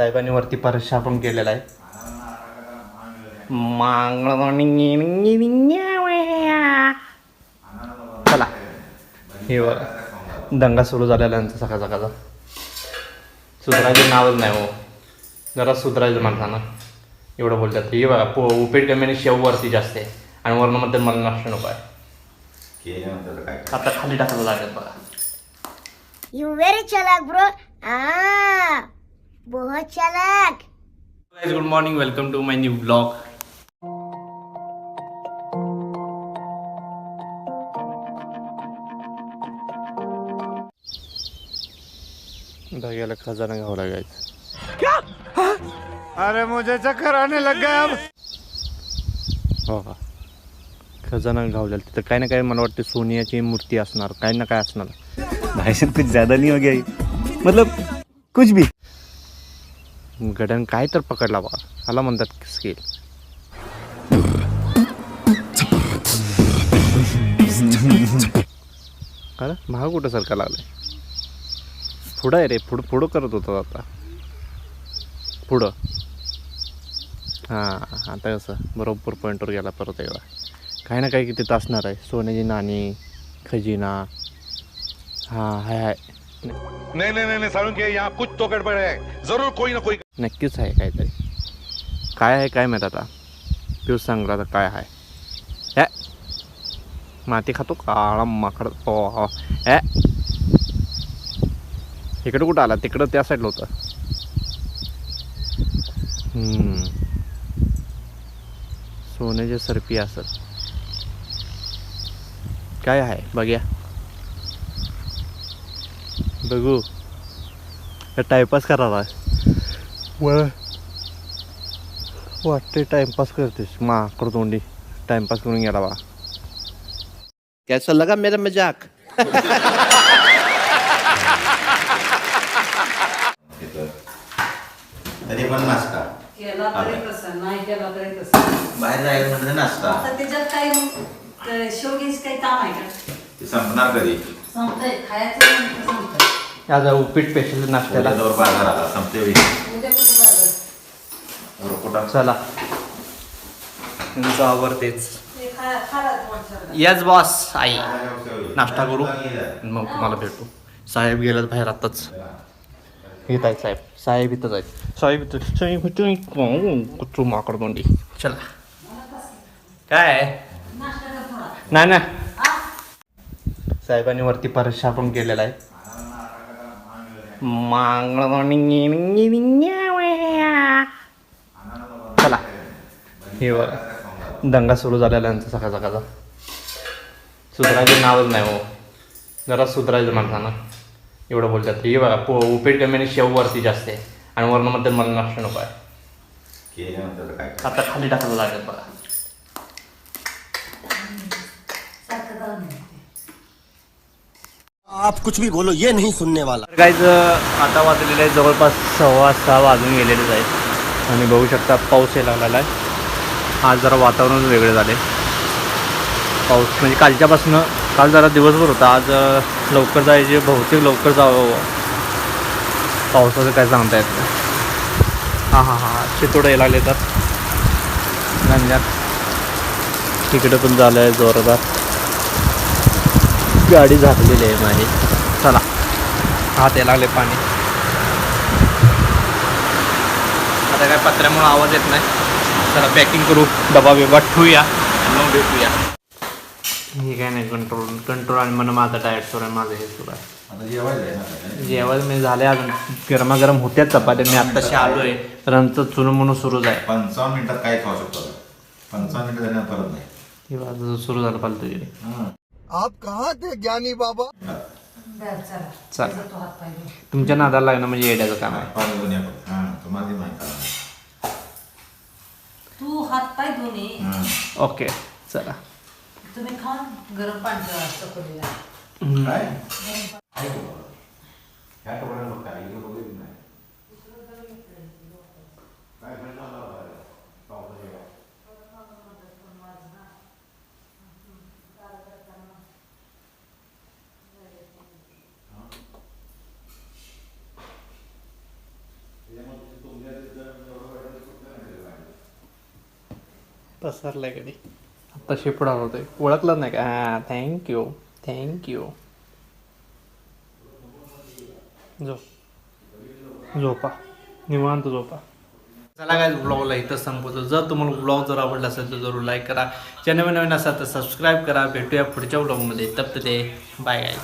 साहेबांनी वरती परशा पण केलेला आहे. मांगळ चला. हे दंगा सुरू झालेला यांचा सकाळ सकाळचा. सुधारायचं नावच नाही हो. जरा सुधारायचं माणसानं. एवढं बोलतात. हे बघा पो उपेट कमी शेव वरती जास्त आहे. आणि वर्णमध्ये मला नष्ट नको आहे. आता खाली टाकायला लागेल बघा. यू व्हेरी chalak, ब्रो बहुत चालाक. good morning. Welcome to my new vlog. धाग्याला खजाना घ्यावं लागायचं. अरे मुझे चक्कर आने लग गया अब. हो का? खजाना घावलेला. तिथं काही ना काही मला वाटतं सोनियाची मूर्ती असणार काही ना काय असणार. भाई साहब कुछ ज्यादा नहीं हो गया? मतलब कुछ भी. गड्यान काय तर पकडला बा ह्याला म्हणतात स्केल अरे महाग कुठं सारखा लागलाय? पुढं आहे रे पुढं पुढं करत होता आता. पुढं. हां आता कसं बरोबर पॉईंटवर गेला परत एकदा. काही ना काही किती तासणार आहे. सोन्याची नाणी खजिना. हां हाय हाय. नाही नाही नाही नहीं सारुण यहाँ कुछ तो गड़बड़ आहे जरूर कोई ना कोई नक्कीच आहे काहीतरी. काय आहे काय माहीत आता? तू सांगला आता काय आहे. ॲ माती खातो काळा माकड. हो हो. ॲ इकडं कुठं आला? तिकडं त्या साईडला होतं. सोन्याचे सरपी असत काय आहे? बघ्या. बघू. टाइमपास करावा मला वाटते टाइमपास करतेस. माकड तोंडी. टाइमपास करून गेला बा. कैसा लगा मेरा मजाक? तरी पण नाश्ता. केला तरी तसं नाही केला तरी तसं. बाहेर जायचं म्हणजे नाश्ता. आता त्याच्यात काही मग? शेवगीच काही काम आहे का? ते संपणार कधी? संपतंय. खायचं संपतंय. आज उपीट स्पेशल नाश्त्याला. बाजार आला संपते चला. तुमचं आवडतेच यस बॉस आई. नाश्ता करू. मग तुम्हाला भेटू. साहेब गेलं बाहेर आत्ताच येत आहेत साहेब. साहेब इथंच आहेत. साहेब इथं साहेब इथं कुठू माकड तोंडी चला. काय? आहे? नाही ना साहेबांनी वरती परशा पण केलेला आहे. चला हे बघा दंगा सुरू झालेला यांचा सकाळ सकाळचा सुधारायचं नावच नाही हो जरा सुधारायचं माणसानं एवढं बोलतात हे बघा पो उपेट कमी शेव वरती जास्त आहे आणि वर्णामध्ये मला नष्ट नको आहे आता खाली टाकायला लागेल बघा सारखं जाऊन येते. आप कुछ भी बोलो ये नाही सुनने वाला। काहीच आता वाजलेलं आहे जवळपास सव्वा सहा वाजून गेलेलेच आहे आणि बघू शकता पाऊस यायला लागलेला आहे. आज जरा वातावरण वेगळे झाले पाऊस म्हणजे कालच्यापासून काल जरा दिवसभर होता. आज लवकर जायचे बहुतेक लवकर जावं. पावसाचं काय सांगता येत नाही. हां हां हां चितोडं यायला लागले तर गंजात तिकडं पण झालं आहे जोरदार. गाडी झाकलेली आहे माझी. चला. हात यायला लागले पाणी. आता काय पत्र्यामुळे आवाज येत नाही. चला पॅकिंग करू. डबा बिबा ठेवूया मग भेटूया. हे काय नाही कंट्रोल कंट्रोल आणि म्हणून माझा डायट सुरू आहे माझं हे सुरू आहे. आता जेवायला आहे ना जेवण मी झाले अजून. गरमागरम होत्याच चपात्या मी आत्ताशी आलो आहे रंगचं चुनू म्हणून सुरूच आहे पंचावन्न मिनिटात काय खाऊ शकतो पंचावन्न मिनिटं परत नाही. हे सुरू झालं पाहिजे. आप कहाँ थे ज्ञानी बाबा चला चला. त्याचा तो हात पाय धुव. तुमच्या नादाला लागणं म्हणजे येड्याचं काम आहे पाणी घेऊन या पण. हां, तुम्हाला माहिती आहे. तू हात पाय हां. ओके चला तुम्ही खाऊन गरम पाणी ठेवा चकोलीला काय काय करू? ह्या कपड्याला बघ काय, इकडे बघू येत नाही. काय भेटलं मला बाहेर? पावसाच्या वेळेला. त्याच्यामुळे तो पसरलाय कधी आत्ता शेपडा होतोय. ओळखलं नाही का? हां थँक्यू थँक्यू झोप. झोपा. निवांत झोपा. चला काय ब्लॉगला इथं संपवतो. जर तुम्हाला ब्लॉग जर आवडला असेल तर जरूर लाईक करा. चॅनल नवीन असाल तर सबस्क्राईब करा. भेटूया पुढच्या ब्लॉगमध्ये तप ते बाय गाय